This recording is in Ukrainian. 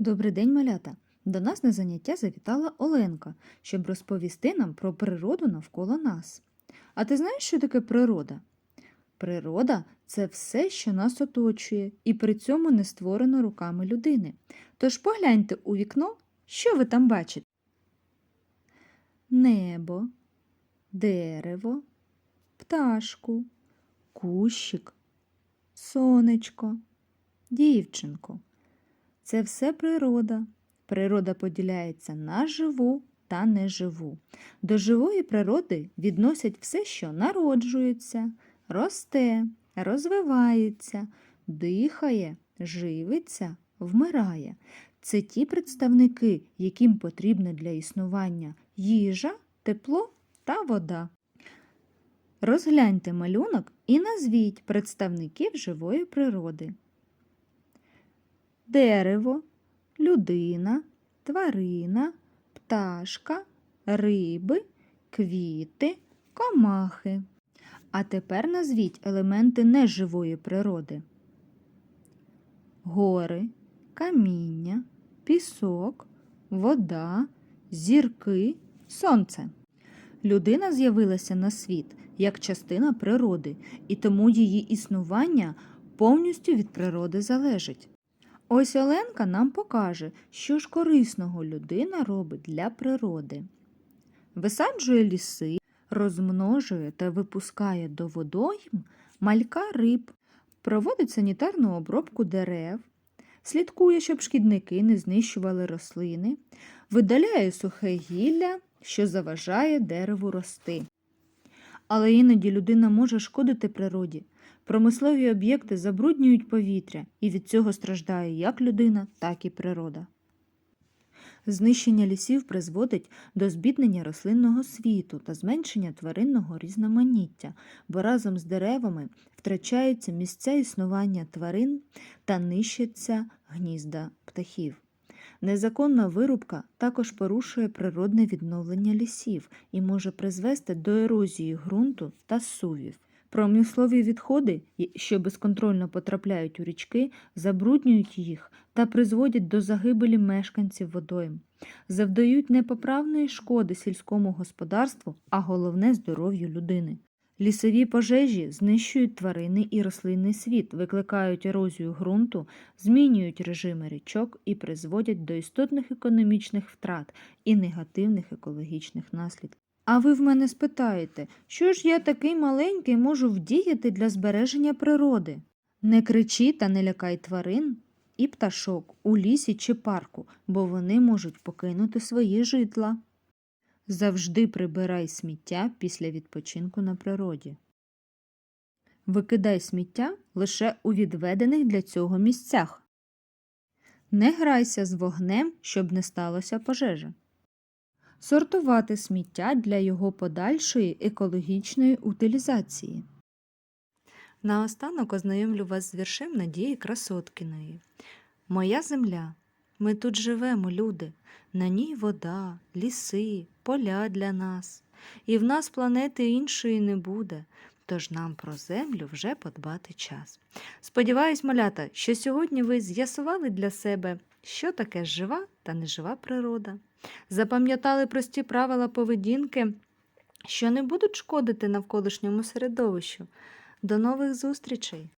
Добрий день, малята! До нас на заняття завітала Оленка, щоб розповісти нам про природу навколо нас. А ти знаєш, що таке природа? Природа це все, що нас оточує, і при цьому не створено руками людини. Тож погляньте у вікно, що ви там бачите? Небо, дерево, пташку, кущик, сонечко, дівчинку. Це все природа. Природа поділяється на живу та неживу. До живої природи відносять все, що народжується, росте, розвивається, дихає, живиться, вмирає. Це ті представники, яким потрібна для існування їжа, тепло та вода. Розгляньте малюнок і назвіть представників живої природи дерево, людина, тварина, пташка, риби, квіти, комахи. А тепер назвіть елементи неживої природи. Гори, каміння, пісок, вода, зірки, сонце. Людина з'явилася на світ як частина природи, і тому її існування повністю від природи залежить. Ось Оленка нам покаже, що ж корисного людина робить для природи. Висаджує ліси, розмножує та випускає до водойм малька риб, проводить санітарну обробку дерев, слідкує, щоб шкідники не знищували рослини, видаляє сухе гілля, що заважає дереву рости. Але іноді людина може шкодити природі. Промислові об'єкти забруднюють повітря, і від цього страждає як людина, так і природа. Знищення лісів призводить до збіднення рослинного світу та зменшення тваринного різноманіття, бо разом з деревами втрачаються місця існування тварин та нищаться гнізда птахів. Незаконна вирубка також порушує природне відновлення лісів і може призвести до ерозії ґрунту та сувів. Промислові відходи, що безконтрольно потрапляють у річки, забруднюють їх та призводять до загибелі мешканців водойм, завдають непоправної шкоди сільському господарству, а головне здоров'ю людини. Лісові пожежі знищують тваринний і рослинний світ, викликають ерозію ґрунту, змінюють режими річок і призводять до істотних економічних втрат і негативних екологічних наслідків. А ви в мене спитаєте, що ж я такий маленький можу вдіяти для збереження природи? Не кричи та не лякай тварин і пташок у лісі чи парку, бо вони можуть покинути свої житла. Завжди прибирай сміття після відпочинку на природі. Викидай сміття лише у відведених для цього місцях. Не грайся з вогнем, щоб не сталося пожежа сортувати сміття для його подальшої екологічної утилізації. Наостанок ознайомлю вас з віршем Надії Красоткіної. Моя земля. Ми тут живемо, люди, на ній вода, ліси, поля для нас. І в нас планети іншої не буде, тож нам про землю вже подбати час. Сподіваюсь, малята, що сьогодні ви з'ясували для себе, що таке жива та нежива природа. Запам'ятали прості правила поведінки, що не будуть шкодити навколишньому середовищу. До нових зустрічей!